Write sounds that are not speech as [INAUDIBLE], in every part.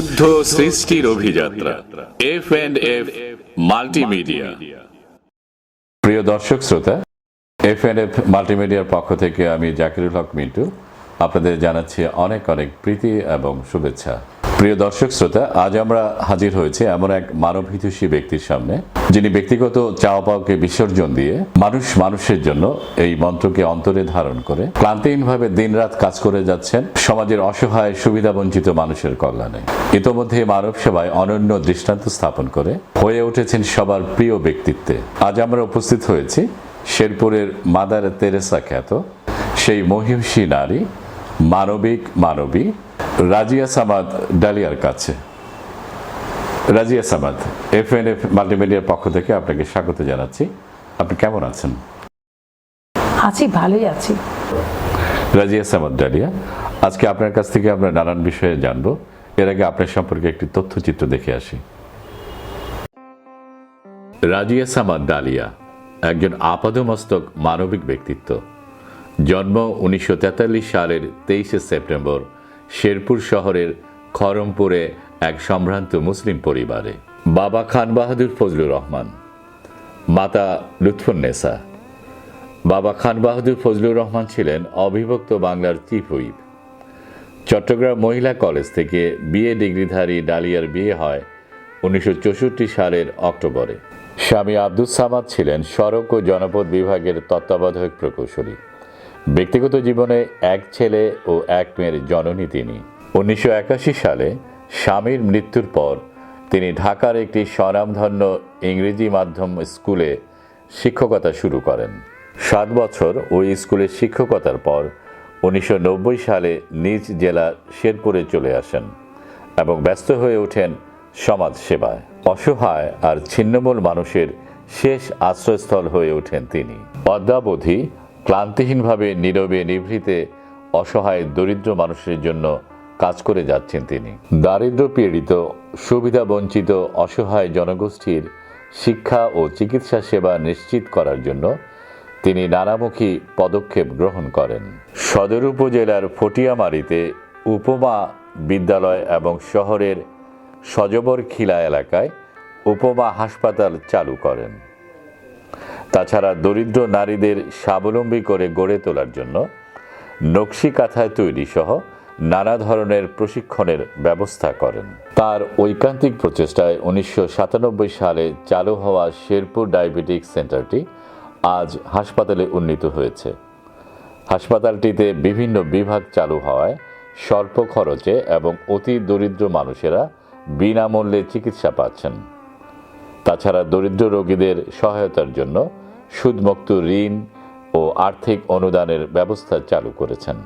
শুদ্ধ সৃষ্টির অভিযাত্রা। এফ এন্ড এফ মাল্টিমিডিয়া প্রিয় দর্শক, শ্রোতা এফ এন্ড এফ মাল্টিমিডিয়ার পক্ষ থেকে আমি জাকিরুল হক মিন্টু আপনাদের জানাচ্ছি অনেক অনেক প্রীতি এবং শুভেচ্ছা। প্রিয় দর্শক, শ্রোতা, আজ আমরা হাজির হয়েছি এমন এক মানবহিতৈষী ব্যক্তির সামনে, যিনি ব্যক্তিগত চাওয়া পাওয়াকে বিসর্জন দিয়ে মানুষ মানুষের জন্য এই মন্ত্রকে অন্তরে ধারণ করে ক্লান্তিহীনভাবে দিনরাত কাজ করে যাচ্ছেন সমাজের অসহায়, সুবিধাবঞ্চিত মানুষের কল্যাণে। ইতোমধ্যে মানব সেবায় অনন্য দৃষ্টান্ত স্থাপন করে হয়ে উঠেছেন সবার প্রিয় ব্যক্তিত্বে। আজ আমরা উপস্থিত হয়েছি শেরপুরের মাদার তেরেসা খ্যাত সেই মহিষী নারী, মানবিক মানবী রাজিয়া সামাদ ডালিয়ার কাছে। Razia Samad F N F মাল্টিমিডিয়ার পক্ষ থেকে আপনাকে স্বাগত জানাচ্ছি। আপনি কেমন আছেন? আছি ভালোই আছি। রাজিয়া সামাদ ডালিয়া আজকে আপনার কাছ থেকে আমরা নানান বিষয়ে জানব। এর আগে আপনার সম্পর্কে একটি তথ্যচিত্র দেখে আসি। রাজিয়া সামাদ ডালিয়া একজন আপাদমস্তক মানবিক ব্যক্তিত্ব। জন্ম উনিশশো তেতাল্লিশ সালের তেইশে সেপ্টেম্বর শেরপুর শহরের খরমপুরে এক সম্ভ্রান্ত মুসলিম পরিবারে। বাবা খান বাহাদুর ফজলুর রহমান, মাতা লুৎফুন্নেসা বাবা খান বাহাদুর ফজলুর রহমান ছিলেন অবিভক্ত বাংলার চিফ চট্টগ্রাম মহিলা কলেজ থেকে বিএ ডিগ্রিধারী ডালিয়ার বিয়ে হয় উনিশশো চৌষট্টি সালের অক্টোবরে। স্বামী আব্দুল সামাদ ছিলেন সড়ক ও জনপদ বিভাগের তত্ত্বাবধায়ক প্রকৌশলী। ব্যক্তিগত জীবনে এক ছেলে ও এক মেয়ের জননী তিনি। উনিশশো একাশি সালে স্বামীর মৃত্যুর পর তিনি ঢাকার একটি স্বনামধন্য ইংরেজি মাধ্যম স্কুলে শিক্ষকতা শুরু করেন। সাত বছর ওই স্কুলে শিক্ষকতার পর উনিশশো নব্বই সালে নিজ জেলা শেরপুরে চলে আসেন এবং ব্যস্ত হয়ে ওঠেন সমাজ সেবায় অসহায় আর ছিন্নমূল মানুষের শেষ আশ্রয়স্থল হয়ে ওঠেন তিনি। অদ্যাবধি ক্লান্তিহীনভাবে, নীরবে, নিভৃতে, অসহায়, দরিদ্র মানুষের জন্য কাজ করে যাচ্ছেন তিনি। দারিদ্র পীড়িত, সুবিধা বঞ্চিত, অসহায় জনগোষ্ঠীর শিক্ষা ও চিকিৎসা সেবা নিশ্চিত করার জন্য তিনি নানামুখী পদক্ষেপ গ্রহণ করেন। সদর উপজেলার ফটিয়ামারিতে উপমা বিদ্যালয় এবং শহরের সজবর খিলা এলাকায় উপমা হাসপাতাল চালু করেন। তাছাড়া দরিদ্র নারীদের স্বাবলম্বী করে গড়ে তোলার জন্য নকশি কাঁথায় তৈরি সহ নানা ধরনের প্রশিক্ষণের ব্যবস্থা করেন। তার ঐকান্তিক প্রচেষ্টায় উনিশশো সাতানব্বই সালে চালু হওয়া শেরপুর ডায়াবেটিক সেন্টারটি আজ হাসপাতালে উন্নীত হয়েছে। হাসপাতালটিতে বিভিন্ন বিভাগ চালু হওয়ায় স্বল্প খরচে এবং অতি দরিদ্র মানুষেরা বিনামূল্যে চিকিৎসা পাচ্ছেন। তাছাড়া দরিদ্র রোগীদের সহায়তার জন্য সুদমুক্ত ঋণ ও আর্থিক অনুদানের ব্যবস্থা চালু করেছেন।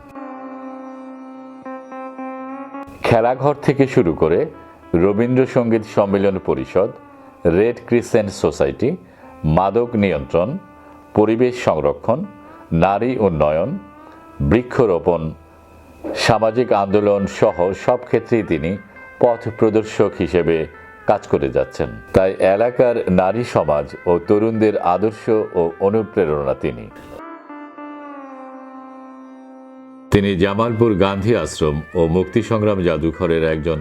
খেলাঘর থেকে শুরু করে রবীন্দ্রসঙ্গীত সম্মেলন পরিষদ, রেড ক্রিসেন্ট সোসাইটি, মাদক নিয়ন্ত্রণ, পরিবেশ সংরক্ষণ, নারী উন্নয়ন, বৃক্ষরোপণ, সামাজিক আন্দোলন সহ সব ক্ষেত্রেই তিনি পথ প্রদর্শক হিসেবে কাজ করে যাচ্ছেন। তাই এলাকার নারী সমাজ ও তরুণদের আদর্শ ও অনুপ্রেরণা তিনি। তিনি জামালপুর গান্ধী আশ্রম ও মুক্তি সংগ্রাম জাদুঘরের একজন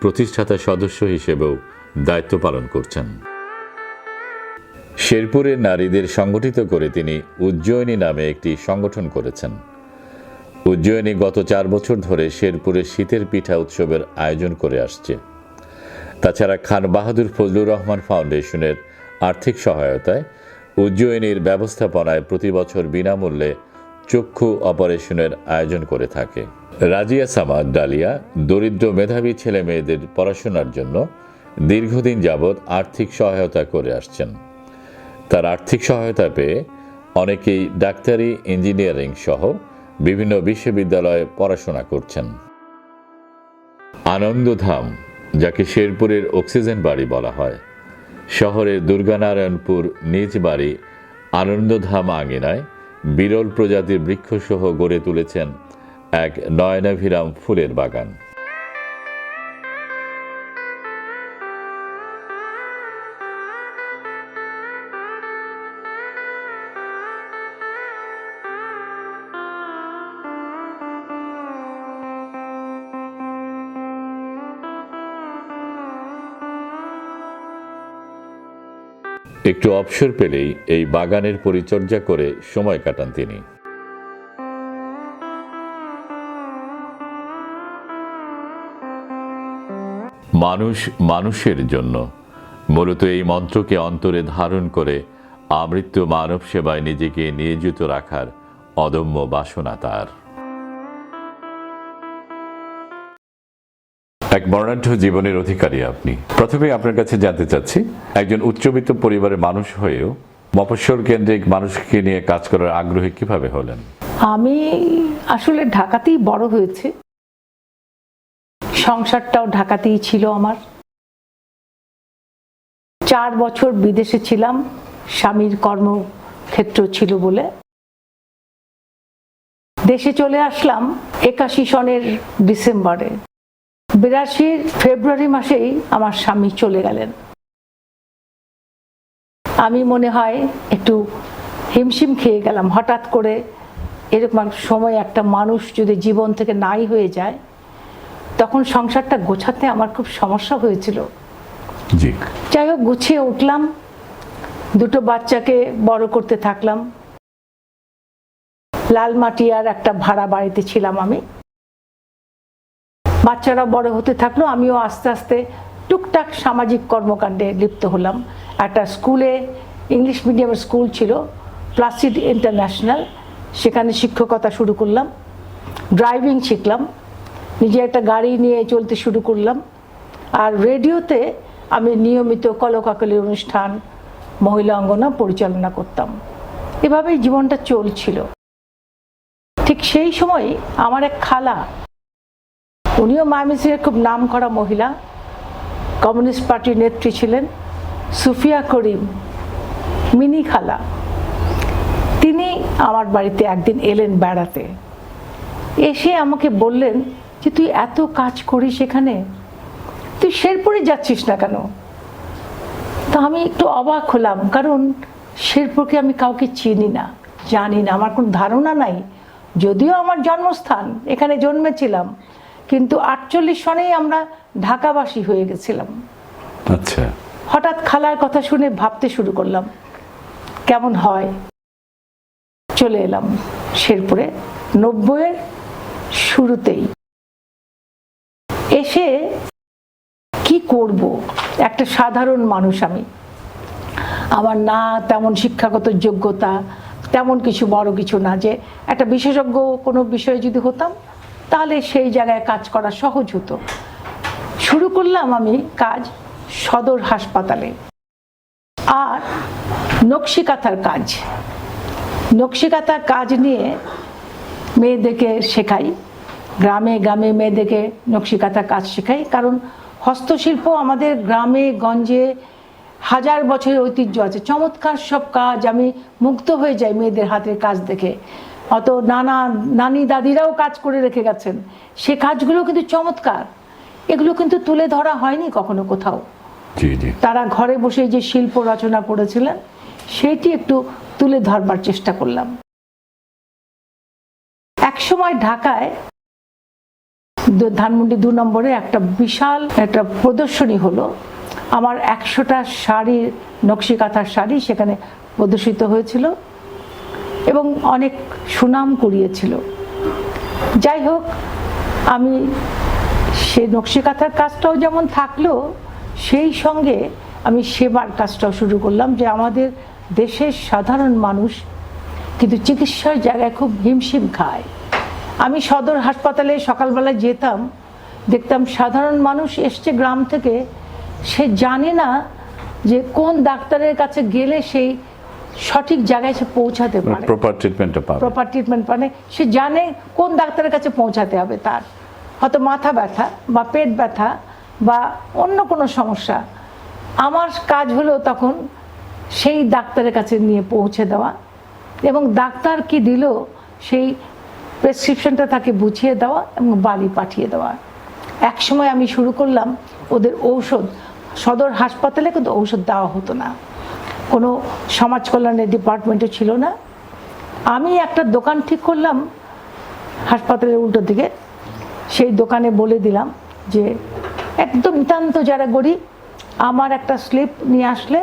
প্রতিষ্ঠাতা সদস্য হিসেবেও দায়িত্ব পালন করছেন। শেরপুরের নারীদের সংগঠিত করে তিনি উজ্জয়িনী নামে একটি সংগঠন করেছেন। উজ্জয়িনী গত চার বছর ধরে শেরপুরে শীতের পিঠা উৎসবের আয়োজন করে আসছে। তাছাড়া খান বাহাদুর ফজলুর রহমান ফাউন্ডেশনের আর্থিক সহায়তায় উজ্জয়িনীর ব্যবস্থাপনায় প্রতি বছর বিনামূল্যে চক্ষু অপারেশনের আয়োজন করে থাকে। রাজিয়া সামাদ ডালিয়া, দরিদ্র মেধাবী ছেলে মেয়েদের পড়াশোনার জন্য দীর্ঘদিন যাবৎ আর্থিক সহায়তা করে আসছেন। তার আর্থিক সহায়তা পেয়ে অনেকেই ডাক্তারি, ইঞ্জিনিয়ারিং সহ বিভিন্ন বিশ্ববিদ্যালয়ে পড়াশোনা করছেন। আনন্দধাম যাকে শেরপুরের অক্সিজেন বাড়ি বলা হয়। শহরের দুর্গানারায়ণপুর নিজ বাড়ি আনন্দধাম আঙিনায় বিরল প্রজাতির বৃক্ষসহ গড়ে তুলেছেন এক নয়নাভিরাম ফুলের বাগান। একটু অবসর পেলেই এই বাগানের পরিচর্যা করে সময় কাটান তিনি। মানুষ মানুষের জন্য। মূলত এই মন্ত্রকে অন্তরে ধারণ করে আমৃত্যু মানব সেবায় নিজেকে নিয়োজিত রাখার অদম্য বাসনা তার। এক বর্ণাঢ্য জীবনের অধিকারী আপনি। প্রথমে আপনার কাছে জানতে চাচ্ছি, একজন উচ্চবিত্ত পরিবারের মানুষ হয়েও মফস্বল কেন্দ্রিক মানুষকে নিয়ে কাজ করার আগ্রহী কীভাবে হলেন? আমি আসলে ঢাকাতেই বড় হয়েছে। সংসারটাও ঢাকাতেই ছিল আমার। চার বছর বিদেশে ছিলাম, স্বামীর কর্মক্ষেত্র ছিল বলে। দেশে চলে আসলাম একাশি সনের ডিসেম্বরে। বিরাশির ফেব্রুয়ারি মাসেই আমার স্বামী চলে গেলেন। আমি মনে হয় একটু হিমশিম খেয়ে গেলাম। হঠাৎ করে এরকম সময় একটা মানুষ যদি জীবন থেকে নাই হয়ে যায় তখন সংসারটা গোছাতে আমার খুব সমস্যা হয়েছিল। যাই হোক গুছিয়ে উঠলাম। দুটো বাচ্চাকে বড় করতে থাকলাম। লালমাটিয়ার একটা ভাড়া বাড়িতে ছিলাম আমি। বাচ্চারা বড় হতে থাকল, আমিও আস্তে আস্তে টুকটাক সামাজিক কর্মকাণ্ডে লিপ্ত হলাম। একটা স্কুলে, ইংলিশ মিডিয়ামের স্কুল ছিল, প্লাসিড ইন্টারন্যাশনাল, সেখানে শিক্ষকতা শুরু করলাম, ড্রাইভিং শিখলাম, নিজে একটা গাড়ি নিয়ে চলতে শুরু করলাম, আর রেডিওতে আমি নিয়মিত কলকাকলি অনুষ্ঠান, মহিলা অঙ্গনা পরিচালনা করতাম। এভাবেই জীবনটা চলছিল। ঠিক সেই সময় আমার এক খালা উনিও ময়মনসিংহের খুব নাম করা মহিলা। কমিউনিস্ট পার্টির নেত্রী ছিলেন সুফিয়া করিম মিনি খালা তিনি আমার বাড়িতে একদিন এলেন বেড়াতে। এসে আমাকে বললেন যে, তুই এত কাজ করিস এখানে? তুই শেরপুরে যাচ্ছিস না কেন? তা আমি একটু অবাক হলাম, কারণ শেরপুরকে আমি কাউকে চিনি না, জানি না। আমার কোনো ধারণা নাই। যদিও আমার জন্মস্থান, এখানে জন্মেছিলাম। কিন্তু আটচল্লিশ সনেই আমরা ঢাকাবাসী হয়ে গেছিলাম। আচ্ছা। হঠাৎ খালার কথা শুনে ভাবতে শুরু করলাম কেমন হয়? চলে এলাম শেরপুরে নব্বইয়ের শুরুতেই। এসে কি করব? একটা সাধারণ মানুষ আমি। আমার না তেমন শিক্ষাগত যোগ্যতা তেমন কিছু বড় কিছু না যে একটা বিশেষজ্ঞ কোনো বিষয়ে যদি হতাম তাহলে সেই জায়গায় কাজ করা সহজ হতো। শুরু করলাম আমি কাজ সদর হাসপাতালে। আর নকশিকাথার কাজ। নকশিকাথার কাজ নিয়ে মেয়েদেরকে শেখাই। গ্রামে গ্রামে মেয়েদেরকে নকশিকাথা কাজ শেখাই। কারণ হস্তশিল্প আমাদের গ্রামে, গঞ্জে হাজার বছরের ঐতিহ্য আছে। চমৎকার সব কাজ আমি মুগ্ধ হয়ে যাই মেয়েদের হাতের কাজ দেখে। অত নানা নানি দাদিরাও কাজ করে রেখে গেছেন। সে কাজগুলো কিন্তু চমৎকার। এগুলো কিন্তু তুলে ধরা হয়নি কখনো কোথাও। তারা ঘরে বসে যে শিল্প রচনা করেছিলেন সেটি একটু তুলে ধরবার চেষ্টা করলাম। একসময় ঢাকায় ধানমন্ডি দু নম্বরে একটা বিশাল একটা প্রদর্শনী হলো। আমার একশোটা শাড়ির নকশিকাথার শাড়ি সেখানে প্রদর্শিত হয়েছিল। এবং অনেক সুনাম কুড়িয়েছিল। যাই হোক, আমি সে নকশিকাথার কাজটাও যেমন থাকল, সেই সঙ্গে আমি সেবার কাজটাও শুরু করলাম যে আমাদের দেশের সাধারণ মানুষ কিন্তু চিকিৎসার জায়গায় খুব হিমশিম খায়। আমি সদর হাসপাতালে সকালবেলা যেতাম, দেখতাম সাধারণ মানুষ এসছে গ্রাম থেকে, সে জানে না যে কোন ডাক্তারের কাছে গেলে সেই সঠিক জায়গায় সে পৌঁছাতে পারে। প্রপার ট্রিটমেন্টটা পাবে। প্রপার ট্রিটমেন্ট মানে সে জানে কোন ডাক্তারের কাছে পৌঁছাতে হবে তার। হয়তো মাথা ব্যথা বা পেট ব্যথা বা অন্য কোনো সমস্যা। আমার কাজ হলো তখন সেই ডাক্তারের কাছে নিয়ে পৌঁছে দেওয়া এবং ডাক্তার কি দিল সেই প্রেসক্রিপশনটা তাকে বুঝিয়ে দেওয়া এবং বাড়ি পাঠিয়ে দেওয়া। এক সময় আমি শুরু করলাম ওদের ঔষধ সদর হাসপাতালে কিন্তু ঔষধ দেওয়া হতো না। কোনো সমাজ কল্যাণের ডিপার্টমেন্টে ছিল না। আমি একটা দোকান ঠিক করলাম, হাসপাতালের উল্টো দিকে। সেই দোকানে বলে দিলাম যে, একদম নিতান্ত যারা গরিব, আমার একটা স্লিপ নিয়ে আসলে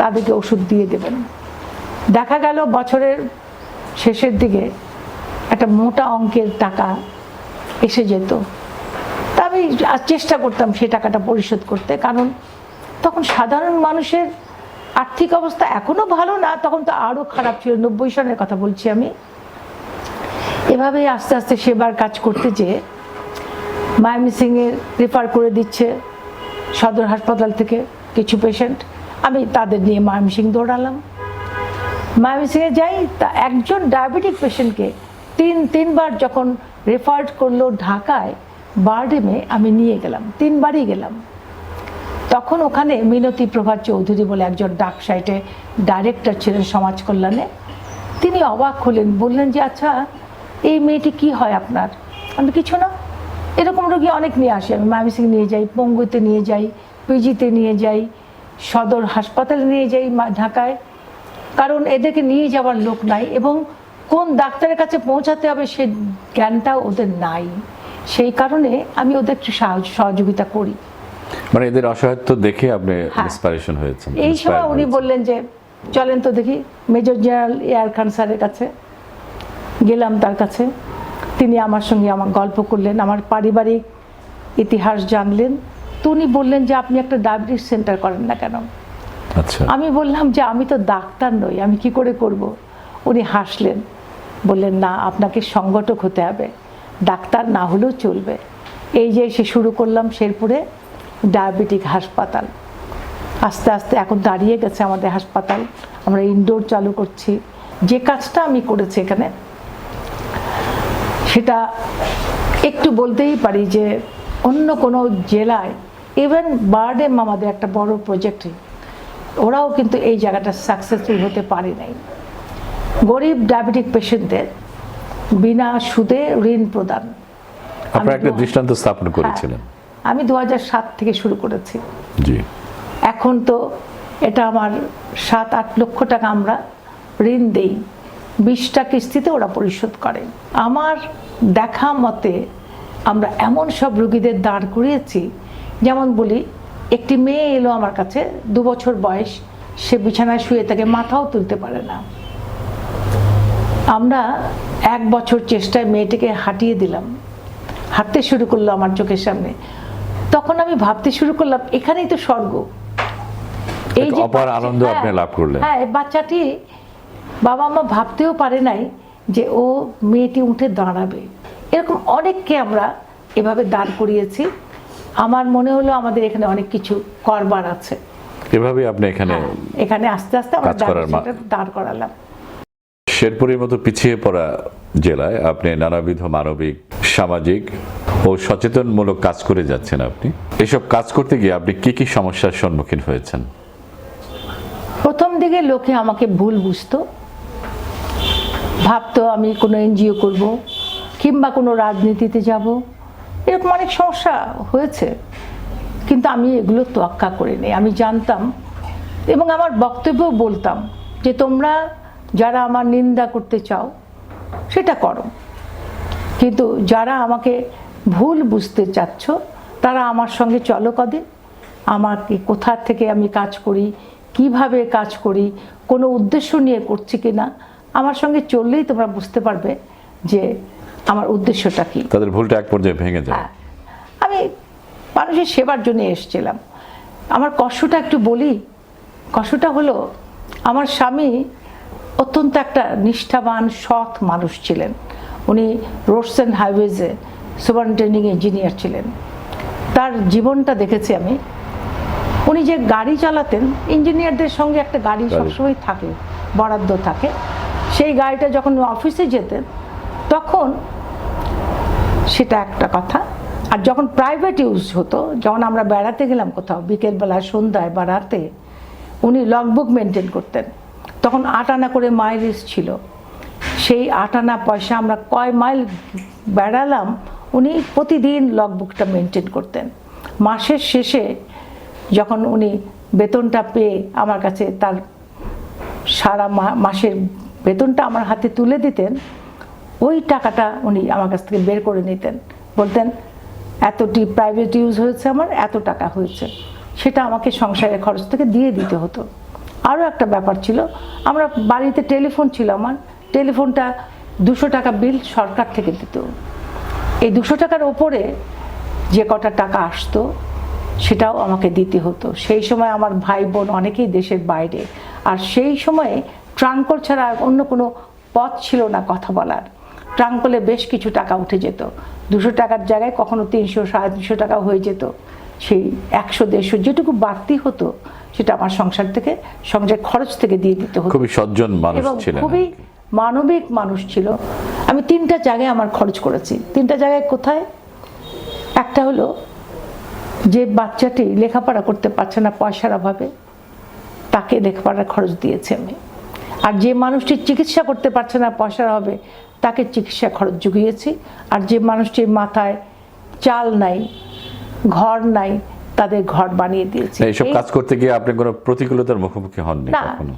তাদেরকে ওষুধ দিয়ে দেবেন। দেখা গেল বছরের শেষের দিকে একটা মোটা অঙ্কের টাকা এসে যেত। তা আমি চেষ্টা করতাম সেই টাকাটা পরিশোধ করতে, কারণ তখন সাধারণ মানুষের আর্থিক অবস্থা এখনও ভালো না, তখন তো আরও খারাপ ছিল। নব্বই সনের কথা বলছি আমি। এভাবেই আস্তে আস্তে সেবার কাজ করতে যেয়ে মায়ামি সিংয়ের রেফার করে দিচ্ছে সদর হাসপাতাল থেকে কিছু পেশেন্ট আমি তাদের নিয়ে মায়ামি সিং দৌড়ালাম। মায়ামি সিংয়ে যাই, তা একজন ডায়াবেটিক পেশেন্টকে তিন, তিনবার যখন রেফার করল ঢাকায়, বারডেমে আমি নিয়ে গেলাম, তিনবারই গেলাম। তখন ওখানে মিনতি প্রভা চৌধুরী বলে একজন ডাক সাইটে ডাইরেক্টর ছিলেন সমাজ কল্যাণে। তিনি অবাক হলেন, বললেন যে আচ্ছা এই মেয়েটি কি হয় আপনার? আমি কিছু না। এরকম রোগী অনেক নিয়ে আসি। আমি মায়ামিসিং নিয়ে যাই, পঙ্গুতে নিয়ে যাই, পিজিতে নিয়ে যাই, সদর হাসপাতালে নিয়ে যাই ঢাকায়। কারণ এদেরকে নিয়ে যাওয়ার লোক নাই এবং কোন ডাক্তারের কাছে পৌঁছাতে হবে সে জ্ঞানটা ওদের নাই। সেই কারণে আমি ওদের একটু সহযোগিতা করি। মানে এদের অসহায়ত্ব দেখে আপনি হ্যাঁ। ইন্সপিরেশন হয়েছেন এই সময় উনি বললেন যে চলেন তো দেখি মেজর জেনারেল এয়ার খান স্যারের কাছে গেলাম তার কাছে। তিনি আমার সঙ্গে আমার গল্প করলেন আমার পারিবারিক ইতিহাস জানলেন। তো উনি বললেন যে আপনি একটা ডায়াবেটিস সেন্টার করেন না কেন? আচ্ছা। আমি বললাম যে আমি তো ডাক্তার নই আমি কি করে করব? উনি হাসলেন বললেন না আপনাকে সংগঠক হতে হবে ডাক্তার না হলেও চলবে। এই যে এসে শুরু করলাম শেরপুরে ডায়াবেটিক হাসপাতাল। আস্তে আস্তে এখন দাঁড়িয়ে গেছে আমাদের হাসপাতাল। আমরা ইনডোর চালু করছি। যে কাজটা আমি করেছি এখানে সেটা একটু বলতেই পারি যে অন্য কোনো জেলায় ইভেন বার্ডেম আমাদের একটা বড় প্রজেক্ট ওরাও কিন্তু এই জায়গাটা সাকসেসফুল হতে পারে নাই। গরিব ডায়াবেটিক পেশেন্টদের বিনা সুদে ঋণ প্রদান। আপনারা একটা দৃষ্টান্ত স্থাপন করেছিলেন। হ্যাঁ, আমি দু সাত থেকে শুরু করেছি। এখন তো এটা আমার সাত আট লক্ষ টাকা আমরা ঋণ দেই। বিশটা কিস্তিতে ওরা পরিশোধ করে। আমার দেখা মতে আমরা এমন সব রুগীদের দাঁড় করিয়েছি। যেমন বলি একটি মেয়ে এলো আমার কাছে দু বছর বয়স সে বিছানায় শুয়ে থাকে মাথাও তুলতে পারে না। আমরা এক বছর চেষ্টায় মেয়েটিকে হাঁটিয়ে দিলাম। হাঁটতে শুরু করল আমার চোখের সামনে। তখন আমি ভাবতে শুরু করলাম এখানেই তো স্বর্গ। এক অপার আনন্দ আপনি লাভ করলেন। হ্যাঁ এই বাচ্চাটি বাবা মা ভাবতেও পারে নাই যে ও মেয়েটি উঠে দাঁড়াবে। এরকম অনেককে আমরা এভাবে দাঁড় করিয়েছি। আমার মনে হলো আমাদের এখানে অনেক কিছু করবার আছে। এভাবে আপনি এখানে হ্যাঁ, এখানে আস্তে আস্তে আমরা দাঁড় করালাম। শেরপুরের মতো পিছিয়ে পড়া জেলায় আপনি নানাবিধ মানবিক সামাজিক ও সচেতনমূলক কাজ করে যাচ্ছেন আপনি। এসব কাজ করতে গিয়ে আপনি কি কি সমস্যার সম্মুখীন হয়েছেন? প্রথম দিকে লোকে আমাকে ভুল বুঝতো। ভাবতো আমি কোনো এনজিও করব কিংবা কোনো রাজনীতিতে যাব। এরকম অনেক সমস্যা হয়েছে। কিন্তু আমি এগুলো তোয়াক্কা করিনি আমি জানতাম এবং আমার বক্তব্যও বলতাম যে তোমরা যারা আমার নিন্দা করতে চাও সেটা করো। কিন্তু যারা আমাকে ভুল বুঝতে চাচ্ছ তারা আমার সঙ্গে চলো কদিন? আমাকে কোথা থেকে আমি কাজ করি? কীভাবে কাজ করি? কোনো উদ্দেশ্য নিয়ে করছি কি না? আমার সঙ্গে চললেই তোমরা বুঝতে পারবে যে আমার উদ্দেশ্যটা কী। তাদের ভুলটা এক পর্যায়ে ভেঙে যায়। হ্যাঁ। আমি মানুষের সেবার জন্য এসেছিলাম। আমার কষ্টটা একটু বলি। কষ্টটা হলো আমার স্বামী অত্যন্ত একটা নিষ্ঠাবান সৎ মানুষ ছিলেন। উনি রোডস অ্যান্ড হাইওয়েজে সুপারিনটেন্ডিং ইঞ্জিনিয়ার ছিলেন। তার জীবনটা দেখেছি আমি। উনি যে গাড়ি চালাতেন ইঞ্জিনিয়ারদের সঙ্গে একটা গাড়ি। সবসময় থাকে বরাদ্দ থাকে। সেই গাড়িটা যখন অফিসে যেতেন তখন সেটা একটা কথা। আর যখন প্রাইভেট ইউজ হতো যখন আমরা বেড়াতে গেলাম কোথাও বিকেলবেলা সন্ধ্যায় বা রাতে উনি লগবুক মেনটেন করতেন। তখন আট আনা করে মাইলেজ ছিল। সেই আট আনা পয়সা আমরা কয় মাইল বেড়ালাম উনি প্রতিদিন লগবুকটা মেনটেন করতেন। মাসের শেষে যখন উনি বেতনটা পেয়ে আমার কাছে তার সারা মাসের বেতনটা আমার হাতে তুলে দিতেন, ওই টাকাটা উনি আমার কাছ থেকে বের করে নিতেন। বলতেন, এতটি প্রাইভেট ইউজ হয়েছে আমার, এত টাকা হয়েছে। সেটা আমাকে সংসারের খরচ থেকে দিয়ে দিতে হতো। আরও একটা ব্যাপার ছিল, আমরা বাড়িতে টেলিফোন ছিল আমার টেলিফোনটা দুশো টাকা বিল সরকার থেকে দিত। এই দুশো টাকার ওপরে যে কটা টাকা আসতো সেটাও আমাকে দিতে হতো। সেই সময় আমার ভাই বোন অনেকেই দেশের বাইরে। আর সেই সময়ে ট্রাঙ্কল ছাড়া আর অন্য কোনো পথ ছিল না কথা বলার। ট্রাঙ্কলে বেশ কিছু টাকা উঠে যেত। দুশো টাকার জায়গায় কখনো তিনশো সাড়ে তিনশো টাকা হয়ে যেত। সেই একশো দেড়শো যেটুকু বাড়তি হতো সেটা আমার সংসার থেকে সংসার খরচ থেকে দিয়ে দিতে হতো। খুবই সজ্জন মানুষ ছিলেন খুবই মানবিক মানুষ ছিল। আমি তিনটা জায়গায় আমার খরচ করেছি। তিনটা জায়গায় কোথায়? একটা হলো যে বাচ্চাটি লেখাপড়া করতে পারছে না পয়সার অভাবে তাকে লেখাপড়ার খরচ দিয়েছি আমি। আর যে মানুষটি চিকিৎসা করতে পারছে না পয়সার অভাবে তাকে চিকিৎসা খরচ জুগিয়েছি। আর যে মানুষটির মাথায় চাল নাই ঘর নাই তাদের ঘর বানিয়ে দিয়েছি। এইসব কাজ করতে গিয়ে আপনি কোনো প্রতিকূলতার মুখোমুখি হননি না। কখনো?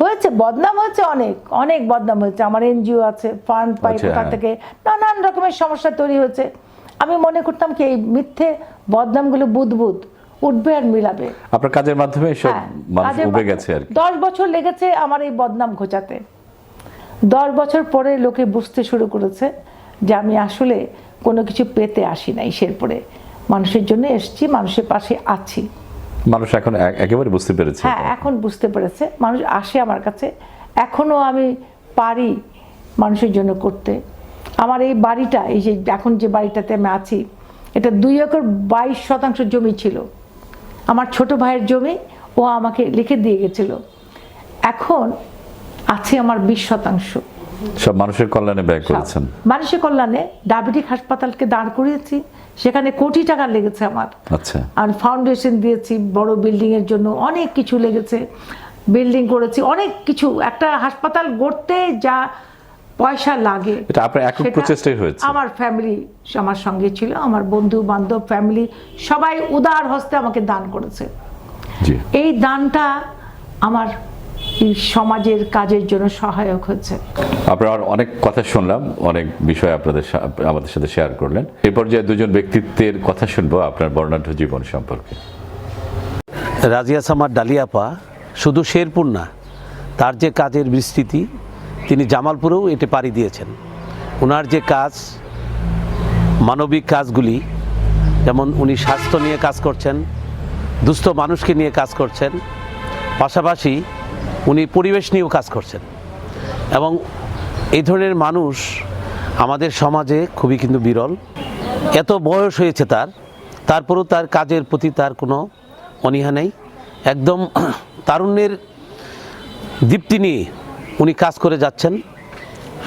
হয়েছে বদনাম হয়েছে অনেক অনেক বদনাম হয়েছে। আমার এনজিও আছে ফান্ড পাই আচ্ছা, কোথা হ্যাঁ। থেকে নানান রকমের সমস্যা তৈরি হয়েছে। আমি মনে করতাম কি এই মিথ্যে বদনামগুলো বুদবুদ উঠবে আর মিলাবে। আপনার কাজের মাধ্যমে সব হ্যাঁ, মানুষ উবে গেছে আর দশ বছর লেগেছে আমার এই বদনাম ঘোচাতে। দশ বছর পরে লোকে বুঝতে শুরু করেছে যে আমি আসলে কোনো কিছু পেতে আসি নাই শেরপুরে। মানুষের জন্য এসছি মানুষের পাশে আছি। মানুষ এখন একেবারে বুঝতে পেরেছে। হ্যাঁ এখন বুঝতে পেরেছে। মানুষ আসে আমার কাছে। এখনও আমি পারি মানুষের জন্য করতে। আমার এই বাড়িটা এই যে এখন যে বাড়িটাতে আমি আছি এটা দুই একর বাইশ শতাংশ জমি ছিল। আমার ছোট ভাইয়ের জমি ও আমাকে লিখে দিয়ে গেছিল। এখন আছে আমার বিশ শতাংশ। সব মানুষের কল্যাণে ব্যয় করেছেন। মানুষের কল্যাণে ডায়াবেটিক হাসপাতালকে দাঁড় করিয়েছি। সেখানে কোটি টাকা লেগেছে আমার। আচ্ছা। আর ফাউন্ডেশন দিয়েছি বড় বিল্ডিং এর জন্য অনেক কিছু লেগেছে। বিল্ডিং করেছি অনেক কিছু। একটা হাসপাতাল গড়তে যা পয়সা লাগে এটা আপনার একক প্রচেষ্টাই হয়েছে। আমার ফ্যামিলি আমার সঙ্গে ছিল আমার বন্ধু বান্ধব ফ্যামিলি সবাই উদার হস্তে আমাকে দান করেছে। এই দানটা আমার সমাজের কাজের জন্য সহায়ক হচ্ছে। আপনার অনেক কথা শুনলাম অনেক বিষয় আপনাদের সা- আমাদের সাথে শেয়ার করলেন। এই পর্যায়ে দুজন ব্যক্তিত্বের কথা শুনব আপনার বর্ণাঢ্য জীবন সম্পর্কে। রাজিয়া সামার ডালিয়াপা শুধু শেরপুর না তার যে কাজের বিস্তৃতি তিনি জামালপুরেও এটি পাড়ি দিয়েছেন। ওনার যে কাজ মানবিক কাজগুলি যেমন উনি স্বাস্থ্য নিয়ে কাজ করছেন দুস্থ মানুষকে নিয়ে কাজ করছেন পাশাপাশি উনি পরিবেশ নিয়েও কাজ করছেন। এবং এই ধরনের মানুষ আমাদের সমাজে খুবই কিন্তু বিরল। এত বয়স হয়েছে তার, তারপরেও তার কাজের প্রতি তার কোনো অনীহা নেই। একদম [CLEARS THROAT] তারুণ্যের দীপ্তি নিয়ে উনি কাজ করে যাচ্ছেন।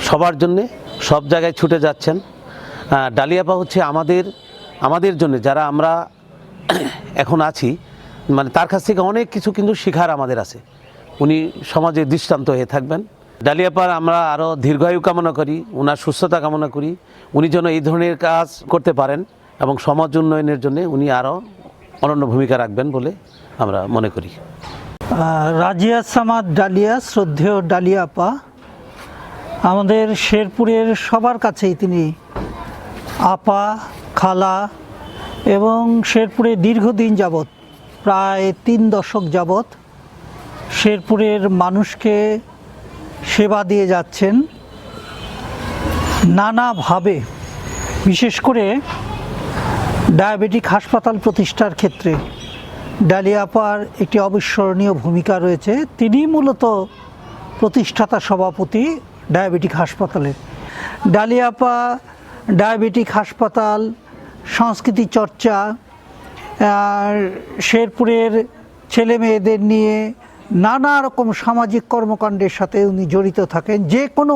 সবার জন্যে, সব জায়গায় ছুটে যাচ্ছেন। ডালিয়াপা হচ্ছে আমাদের আমাদের জন্য, যারা আমরা [CLEARS THROAT] এখন আছি মানে তার কাছ থেকে অনেক কিছু কিন্তু শেখার আমাদের আছে। উনি সমাজে দৃষ্টান্ত হয়ে থাকবেন। ডালিয়াপার আমরা আরও দীর্ঘায়ু কামনা করি ওনার সুস্থতা কামনা করি, উনি যেন এই ধরনের কাজ করতে পারেন এবং সমাজ উন্নয়নের জন্য উনি আরও অনন্য ভূমিকা রাখবেন বলে আমরা মনে করি। রাজিয়া সামাদ ডালিয়া, শ্রদ্ধেয় ডালিয়াপা, আমাদের শেরপুরের সবার কাছেই তিনি আপা, খালা এবং শেরপুরে দীর্ঘদিন যাবৎ, প্রায় তিন দশক যাবৎ শেরপুরের মানুষকে সেবা দিয়ে যাচ্ছেন নানাভাবে, বিশেষ করে ডায়াবেটিক হাসপাতাল প্রতিষ্ঠার ক্ষেত্রে। ডালিয়াপার একটি অবিস্মরণীয় ভূমিকা রয়েছে। তিনি মূলত প্রতিষ্ঠাতা সভাপতি ডায়াবেটিক হাসপাতালের। ডালিয়াপা ডায়াবেটিক হাসপাতাল, সংস্কৃতি চর্চা শেরপুরের ছেলে মেয়েদের নিয়ে নানা রকম সামাজিক কর্মকাণ্ডের সাথে উনি জড়িত থাকেন। যে কোনো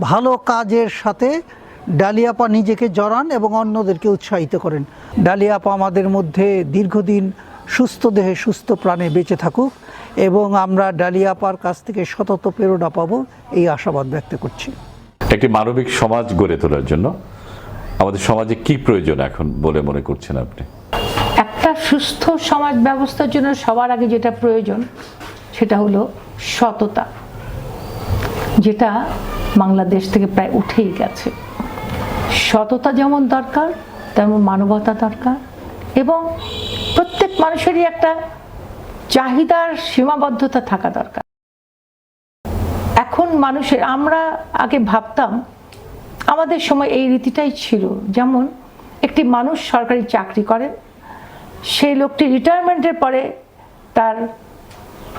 ভালো কাজের সাথে ডালিয়াপা নিজেকে জড়ান এবং অন্যদেরকে উৎসাহিত করেন। ডালিয়াপা আমাদের মধ্যে দীর্ঘদিন সুস্থ দেহে সুস্থ প্রাণে বেঁচে থাকুক এবং আমরা ডালিয়াপার কাছ থেকে সতত প্রেরণা পাবো এই আশাবাদ ব্যক্ত করছি। একটি মানবিক সমাজ গড়ে তোলার জন্য আমাদের সমাজে কি প্রয়োজন এখন বলে মনে করছেন আপনি? একটা সুস্থ সমাজ ব্যবস্থার জন্য সবার আগে যেটা প্রয়োজন সেটা হলো সততা, যেটা বাংলাদেশ থেকে প্রায় উঠেই গেছে। সততা যেমন দরকার, তেমন মানবতা দরকার এবং প্রত্যেক মানুষেরই একটা চাহিদার সীমাবদ্ধতা থাকা দরকার। এখন মানুষের, আমরা আগে ভাবতাম আমাদের সময় এই রীতিটাই ছিল, যেমন একটি মানুষ সরকারি চাকরি করেন সেই লোকটি রিটায়ারমেন্টের পরে তার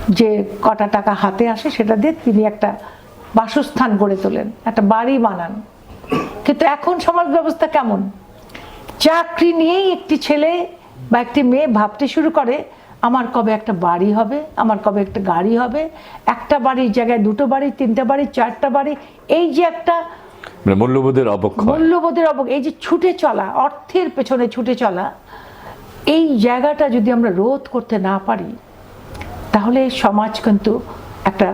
যে কটা টাকা হাতে আসে সেটা দিয়ে তিনি একটা বাসস্থান গড়ে তোলেন একটা বাড়ি বানান। কিন্তু এখন সমাজ ব্যবস্থা কেমন? চাকরি নিয়েই একটি ছেলে বা একটি মেয়ে ভাবতে শুরু করে আমার কবে একটা বাড়ি হবে? আমার কবে একটা গাড়ি হবে? একটা বাড়ির জায়গায় দুটো বাড়ি তিনটা বাড়ি চারটা বাড়ি? এই যে একটা মানে মূল্যবোধের অবক্ষয়। মূল্যবোধের অবক এই যে ছুটে চলা অর্থের পেছনে ছুটে চলা এই জায়গাটা যদি আমরা রোধ করতে না পারি তাহলে সমাজ কিন্তু একটা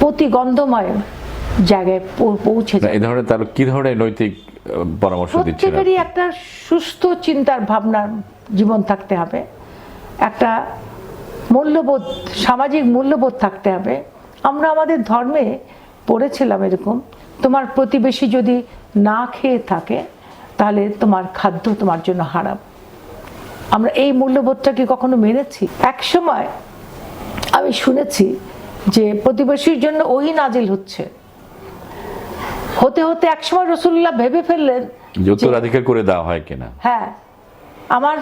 প্রতিগন্ধময় জায়গায় পৌঁছে যায়। এই ধরনের তার কি ধরনের নৈতিক পরামর্শ দিচ্ছেন প্রত্যেকেরই একটা সুস্থ চিন্তার ভাবনার জীবন থাকতে হবে। একটা মূল্যবোধ সামাজিক মূল্যবোধ থাকতে হবে। আমরা আমাদের ধর্মে পড়েছিলাম এরকম তোমার প্রতিবেশী যদি না খেয়ে থাকে তাহলে তোমার খাদ্য তোমার জন্য হারাম। আমরা এই মূল্যবোধটা কি কখনো মেনেছি? এক সময় আমি শুনেছি যে প্রতিবেশীর জন্য ওই নাজিল হচ্ছে। হতে হতে একসময় রসুল্লাহ ভেবে ফেললেন যে উত্তরাধিকার করে দেওয়া হয় কিনা। হ্যাঁ আমার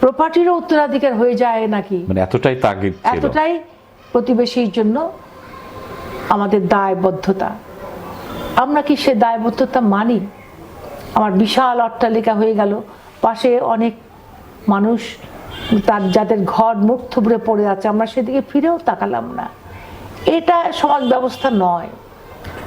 প্রপার্টিরও উত্তরাধিকার হয়ে যায় নাকি? মানে এতটাই তাগিদ এতটাই প্রতিবেশীর জন্য আমাদের দায়বদ্ধতা। আমরা কি সে দায়বদ্ধতা মানি? আমার বিশাল অট্টালিকা হয়ে গেল। পাশে অনেক মানুষ তার যাদের ঘর মুখ থুবড়ে পড়ে আছে আমরা সেদিকে ফিরেও তাকালাম না। এটা সমাজ ব্যবস্থা নয়।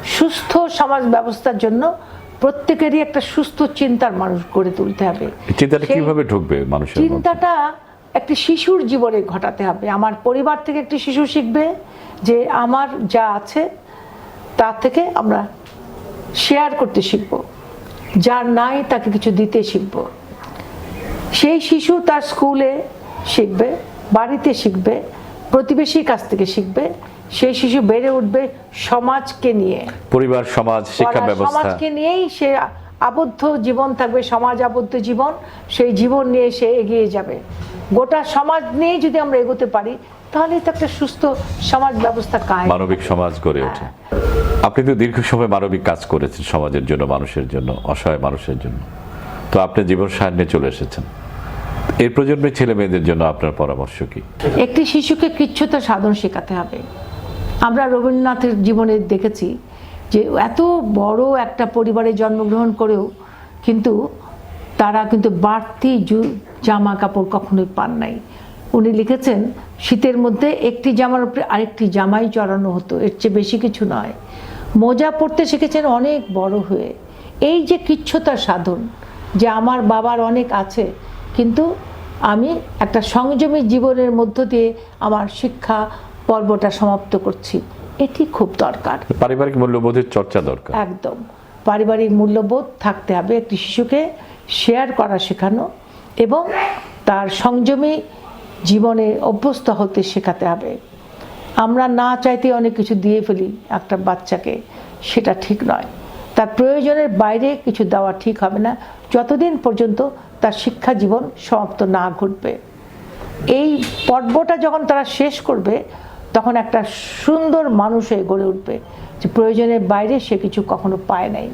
সুস্থ সমাজ ব্যবস্থার জন্য প্রত্যেকেরই একটা সুস্থ চিন্তার মানুষ গড়ে তুলতে হবে। চিন্তাটা কীভাবে ঢুকবে মানুষের চিন্তাটা একটি শিশুর জীবনে ঘটাতে হবে। আমার পরিবার থেকে একটি শিশু শিখবে যে আমার যা আছে তা থেকে আমরা শেয়ার করতে শিখব। যার নাই তাকে কিছু দিতে শিখব। সেই শিশু তার স্কুলে শিখবে বাড়িতে শিখবে প্রতিবেশীর কাছ থেকে শিখবে সেই শিশু বেড়ে উঠবে সমাজকে নিয়ে। পরিবার সমাজ শিক্ষা ব্যবস্থা। সমাজকে নিয়েই সে আবদ্ধ জীবন থাকবে সমাজ আবদ্ধ জীবন সেই জীবন নিয়ে সে এগিয়ে যাবে। গোটা সমাজ নিয়ে যদি আমরা এগোতে পারি তাহলেই তো একটা সুস্থ সমাজ ব্যবস্থা কায় মানবিক সমাজ গড়ে ওঠে। আপনি তো দীর্ঘ সময় মানবিক কাজ করেছেন সমাজের জন্য মানুষের জন্য অসহায় মানুষের জন্য। তো আপনি জীবন সাহায্যে চলে এসেছেন। এর প্রজন্মের ছেলে মেয়েদের জন্য আপনার পরামর্শ কি? একটি শিশুকে কৃচ্ছতা সাধন শেখাতে হবে। আমরা রবীন্দ্রনাথের জীবনে দেখেছি যে এত বড় একটা পরিবারে জন্মগ্রহণ করেও কিন্তু তারা কিন্তু বাড়তি জামা কাপড় কখনোই পান নাই। উনি লিখেছেন, শীতের মধ্যে একটি জামার উপরে আরেকটি জামাই চড়ানো হতো, এর চেয়ে বেশি কিছু নয়। মোজা পরতে শিখেছেন অনেক বড় হয়ে। এই যে কৃচ্ছতা সাধন যে আমার বাবার অনেক আছে কিন্তু আমি একটা সংযমী জীবনের মধ্য দিয়ে আমার শিক্ষা পর্বটা সমাপ্ত করছি। এটি খুব দরকার। পারিবারিক মূল্যবোধের চর্চা দরকার। একদম। পারিবারিক মূল্যবোধ থাকতে হবে একটি শিশুকে শেয়ার করা শেখানো এবং তার সংযমী জীবনে অভ্যস্ত হতে শেখাতে হবে। আমরা না চাইতে অনেক কিছু দিয়ে ফেলি একটা বাচ্চাকে সেটা ঠিক নয়। তার প্রয়োজনের বাইরে কিছু দেওয়া ঠিক হবে না। যতদিন পর্যন্ত তার শিক্ষা জীবন সমাপ্ত না ঘটবে। এই পর্বটা যখন তারা শেষ করবে, তখন একটা সুন্দর মানুষ হয়ে গড়ে উঠবে যে প্রয়োজনের বাইরে সে কিছু কখনো পায় নাই।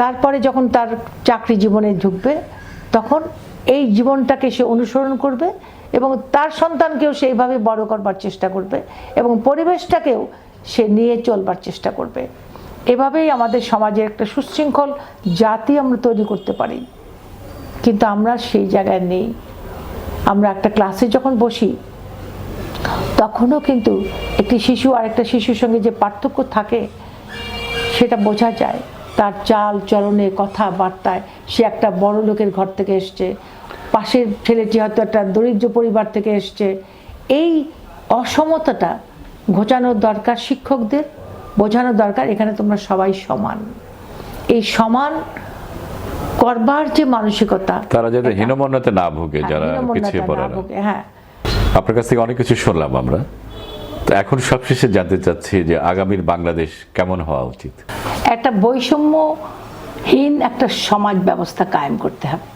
তারপরে যখন তার চাকরি জীবনে ঢুকবে, তখন এই জীবনটাকে সে অনুসরণ করবে এবং তার সন্তানকেও সেইভাবে বড় করবার চেষ্টা করবে এবং পরিবেশটাকেও সে নিয়ে চলবার চেষ্টা করবে। এভাবেই আমাদের সমাজে একটা সুশৃঙ্খল জাতি আমরা তৈরি করতে পারি। কিন্তু আমরা সেই জায়গায় নেই। আমরা একটা ক্লাসে যখন বসি, তখনও কিন্তু একটি শিশু আর একটা শিশুর সঙ্গে যে পার্থক্য থাকে, সেটা বোঝা যায়। তার চাল চলনে কথাবার্তায় সে একটা বড় লোকের ঘর থেকে এসছে, পাশের ছেলেটি হয়তো একটা দরিদ্র পরিবার থেকে এসছে। এই অসমতাটা ঘোচানোর দরকার শিক্ষকদের বোঝানো দরকার এখানে তোমরা সবাই সমান। এই সমান করবার যে মানসিকতা তারা যাতে হীনমন্যতে না ভোগে হ্যাঁ, যারা পিছিয়ে পড়ে না। হ্যাঁ। আপনার কাছ থেকে অনেক কিছু শুনলাম আমরা। তো এখন সবশেষে জানতে চাচ্ছি যে আগামীর বাংলাদেশ কেমন হওয়া উচিত? একটা বৈষম্যহীন একটা সমাজ ব্যবস্থা কায়েম করতে হবে।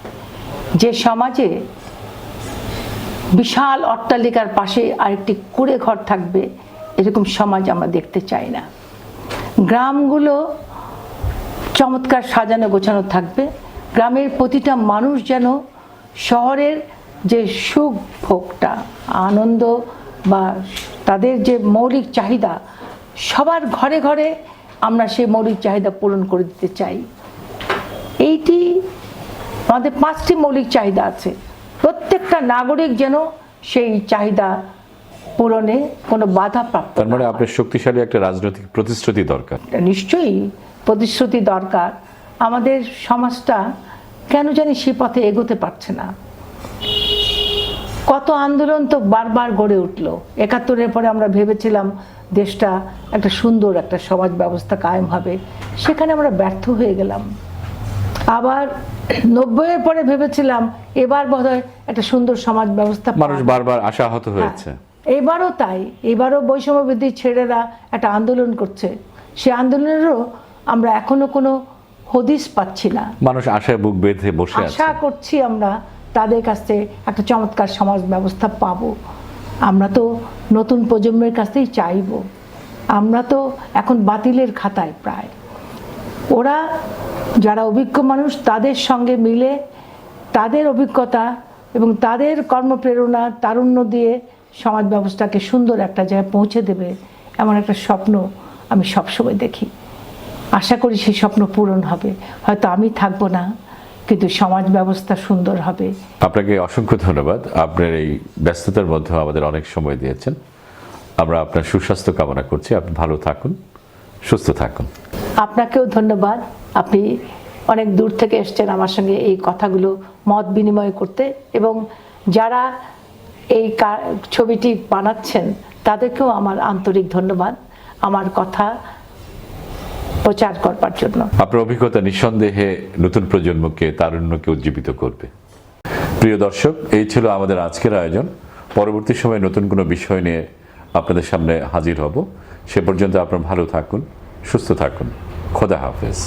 যে সমাজে বিশাল অট্টালিকার পাশে আরেকটি কুড়ে ঘর থাকবে এরকম সমাজ আমরা দেখতে চাই না। গ্রামগুলো চমৎকার সাজানো গোছানো থাকবে। গ্রামের প্রতিটা মানুষ যেন শহরের যে সুখ ভোগটা, আনন্দ বা তাদের যে মৌলিক চাহিদা, সবার ঘরে ঘরে আমরা সেই মৌলিক চাহিদা পূরণ করে দিতে চাই। এইটি আমাদের পাঁচটি মৌলিক চাহিদা আছে। প্রত্যেকটা নাগরিক যেন সেই চাহিদা পূরণে কোনো বাধা প্রাপ্ত তার মানে আপনার শক্তিশালী একটা রাজনৈতিক প্রতিশ্রুতি দরকার। নিশ্চয়ই প্রতিশ্রুতি দরকার। আমাদের সমাজটা কেন জানি সে পথে এগোতে পারছে না। কত আন্দোলন তো বারবার গড়ে উঠল। একাত্তরের পরে আমরা ভেবেছিলাম দেশটা একটা সুন্দর একটা সমাজ ব্যবস্থা কায়েম হবে। সেখানে আমরা ব্যর্থ হয়ে গেলাম। আবার নব্বইয়ের পরে ভেবেছিলাম এবার বোধহয় একটা সুন্দর সমাজ ব্যবস্থা মানুষ বারবার আশাহত হয়েছে। হ্যাঁ, এবারও তাই এবারও বৈষম্য বৃদ্ধির ছেলেরা একটা আন্দোলন করছে। সে আন্দোলনেরও আমরা এখনও কোনো হদিস পাচ্ছি না। মানুষ আশায় বুক বেঁধে বসে আশা করছি আমরা তাদের কাছ থেকে একটা চমৎকার সমাজ ব্যবস্থা পাবো। আমরা তো নতুন প্রজন্মের কাছ থেকেই চাইব। আমরা তো এখন বাতিলের খাতায় প্রায়। ওরা যারা অভিজ্ঞ মানুষ তাদের সঙ্গে মিলে তাদের অভিজ্ঞতা এবং তাদের কর্মপ্রেরণা তারুণ্য দিয়ে সমাজ ব্যবস্থাকে সুন্দর একটা জায়গায় পৌঁছে দেবে এমন একটা স্বপ্ন আমি সবসময় দেখি। আশা করি সেই স্বপ্ন পূরণ হবে। হয়তো আমি থাকব না কিন্তু সমাজ ব্যবস্থা সুন্দর হবে। আপনাকে অসংখ্য ধন্যবাদ। আপনার এই ব্যস্ততার মধ্যে আমাদের অনেক সময় দিয়েছেন। আমরা আপনার সুস্বাস্থ্য কামনা করছি। আপনি ভালো থাকুন সুস্থ থাকুন। আপনাকেও ধন্যবাদ। আপনি অনেক দূর থেকে এসছেন আমার সঙ্গে এই কথাগুলো মত বিনিময় করতে। এবং যারা এই ছবিটি বানাচ্ছেন, তাদেরকেও আমার আন্তরিক ধন্যবাদ আমার কথা প্রচার করবার জন্য। আপনার অভিজ্ঞতা নিঃসন্দেহে নতুন প্রজন্মকে, তারুণ্যকে উজ্জীবিত করবে। প্রিয় দর্শক, এই ছিল আমাদের আজকের আয়োজন। পরবর্তী সময়ে নতুন কোনো বিষয় নিয়ে আপনাদের সামনে হাজির হব। সে পর্যন্ত আপনারা ভালো থাকুন, সুস্থ থাকুন। খোদা হাফেজ।